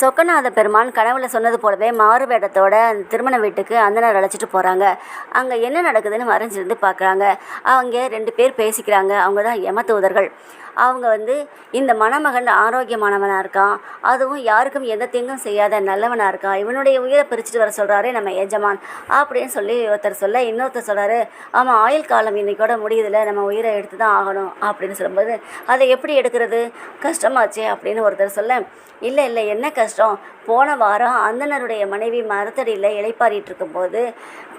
சொக்கநாத பெருமான் கனவுல சொன்னது போலவே மாறு வேடத்தோட அந்த திருமண வீட்டுக்கு அந்தனர் அழைச்சிட்டு போகிறாங்க அங்கே என்ன நடக்குதுன்னு மறைஞ்சிருந்து பார்க்குறாங்க அவங்க ரெண்டு பேர் பேசிக்கிறாங்க. அவங்க தான் யமதூதர்கள் அவங்க வந்து இந்த மணமகன் ஆரோக்கியமானவனாக இருக்கான். அதுவும் யாருக்கும் எந்த தீங்கும் செய்யாத நல்லவனாக இருக்கான். இவனுடைய உயிரை பிரிச்சுட்டு வர சொல்கிறாரு நம்ம எஜமான். அப்படின்னு சொல்லி ஒருத்தர் சொல்ல இன்னொருத்தர் சொல்கிறாரு ஆமாம் ஆயுள் காலம் இன்னைக்கோட முடியுதில்ல நம்ம உயிரை எடுத்து தான் ஆகணும். அப்படின்னு சொல்லும்போது அதை எப்படி எடுக்கிறது? கஷ்டமாச்சே. அப்படின்னு ஒருத்தர் சொல்ல இல்லை இல்லை என்ன கஷ்டம்? கஷ்டம் போன வாரம் அந்தனருடைய மனைவி மரத்தடியில் இளைப்பாறிட்டு இருக்கும்போது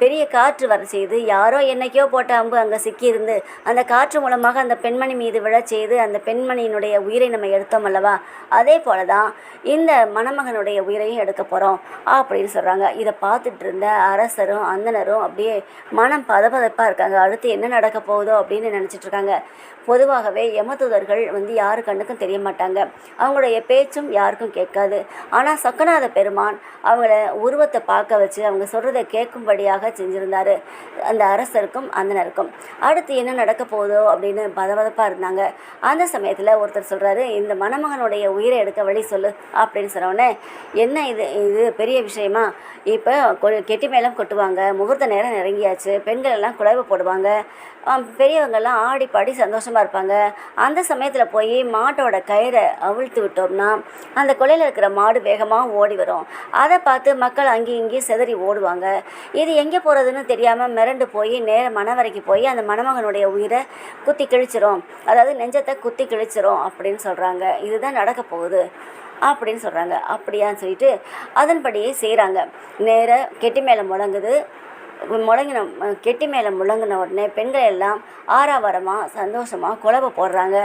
பெரிய காற்று வர செய்து யாரோ என்னைக்கோ போட்ட அம்பு அங்கே சிக்கியிருந்து அந்த காற்று மூலமாக அந்த பெண்மணி மீது விழச் செய்து அந்த பெண்மணியினுடைய உயிரை நம்ம எடுத்தோம் அல்லவா? அதே போல தான் இந்த மணமகனுடைய உயிரையும் எடுக்க போகிறோம் அப்படின்னு சொல்கிறாங்க இதை பார்த்துட்டு இருந்த அரசரும் அந்தனரும் அப்படியே மனம் பதபதப்பாக இருக்காங்க. அடுத்து என்ன நடக்க போகுதோ அப்படின்னு நினச்சிட்டு இருக்காங்க பொதுவாகவே யமதூதர்கள் வந்து யாரு கண்ணுக்கும் தெரிய மாட்டாங்க. அவங்களுடைய பேச்சும் யாருக்கும் கேட்காது. ஆனால் சொக்கநாத பெருமான் அவங்கள உருவத்தை பார்க்க வச்சு அவங்க சொல்கிறத கேட்கும்படியாக செஞ்சுருந்தாரு. அந்த அரசருக்கும் அந்தனருக்கும் அடுத்து என்ன நடக்க போகுதோ அப்படின்னு பதபதப்பாக இருந்தாங்க. அந்த சமயத்தில் ஒருத்தர் சொல்கிறாரு இந்த மணமகனுடைய உயிரை எடுக்க வழி சொல்லு அப்படின்னு சொன்னோடனே என்ன இது? இது பெரிய விஷயமா? இப்போ கொ- கெட்டி மேளம் கொட்டுவாங்க முகூர்த்த நேரம் நெருங்கியாச்சு பெண்கள் எல்லாம் குழவு போடுவாங்க பெரியவங்கள்லாம் பெரியவங்கெல்லாம் ஆடி பாடி சந்தோஷமாக இருப்பாங்க. அந்த சமயத்தில் போய் மாட்டோட கயிறை அவிழ்த்து விட்டோம்னா அந்த கொலையில் இருக்கிற மாடு வேகமாக ஓடி வரும். அதை பார்த்து மக்கள் அங்கேயும் இங்கேயும் சிதறி ஓடுவாங்க. இது எங்கே போகிறதுன்னு தெரியாமல் மிரண்டு போய் நேர மணவரைக்கு போய் அந்த மணமகனுடைய உயிரை குத்தி கிழிச்சிரும். அதாவது நெஞ்சத்தை குத்தி கிழிச்சிரும் அப்படின்னு சொல்கிறாங்க இதுதான் நடக்க போகுது அப்படின்னு சொல்கிறாங்க அப்படியான்னு சொல்லிட்டு அதன்படியே செய்கிறாங்க நேர கெட்டி மேலே முழங்குது. முழங்கின கெட்டி மேலே முழங்கின உடனே பெண்கள் எல்லாம் ஆறாவரமாக சந்தோஷமாக குழவை போடுறாங்க.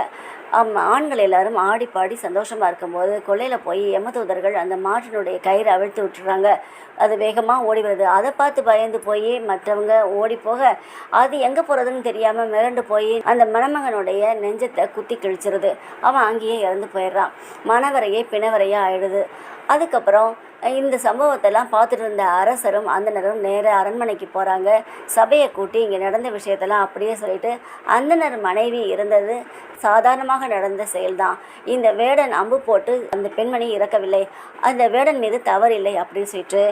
ஆண்கள் எல்லாரும் ஆடி பாடி சந்தோஷமாக இருக்கும்போது கொல்லையில் போய் எமதூதர்கள் அந்த மாட்டினுடைய கயிறு அவிழ்த்து விட்டுறாங்க. அது வேகமாக ஓடி வருது. அதை பார்த்து பயந்து போய் மற்றவங்க ஓடி போக அது எங்கே போகிறதுன்னு தெரியாமல் மிரண்டு போய் அந்த மணமகனுடைய நெஞ்சத்தை குத்தி கிழிச்சிருது. அவன் அங்கேயே இறந்து போயிடுறான். மணவரையே பிணவரையே ஆயிடுது. அதுக்கப்புறம் இந்த சம்பவத்தெல்லாம் பார்த்துட்டு இருந்த அரசரும் அந்தனரும் நேர அரண்மனைக்கு போகிறாங்க சபையை கூட்டி இங்கே நடந்த விஷயத்தெல்லாம் அப்படியே சொல்லிட்டு அந்தனர் மனைவி இருந்தது சாதாரணமாக நடந்த செயல்தான். இந்த வேடன் அம்பு போட்டு அந்த பெண்மணி இறக்கவில்லை. அந்த வேடன் மீது தவறில்லை அப்படின்னு சொல்லிட்டு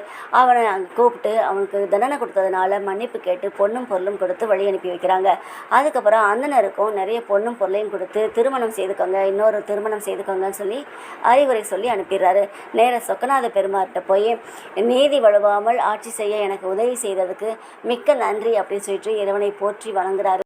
அவனை அங்கே கூப்பிட்டு அவனுக்கு தண்டனை கொடுத்ததுனால மன்னிப்பு கேட்டு பொண்ணும் பொருளும் கொடுத்து வழி அனுப்பி வைக்கிறாங்க. அதுக்கப்புறம் அந்தனருக்கும் நிறைய பொண்ணும் பொருளையும் கொடுத்து திருமணம் செய்துக்கோங்க இன்னொரு திருமணம் செய்துக்கோங்கன்னு சொல்லி அறிவுரை சொல்லி அனுப்பிடுறாரு. நேர சொக்கநாத பெருமாள் பெருமார்கிட்ட போய் நீதி வழுவாமல் ஆட்சி செய்ய எனக்கு உதவி செய்ததுக்கு மிக்க நன்றி அப்படின்னு சொல்லிட்டு இறைவனை போற்றி வணங்குறாரு.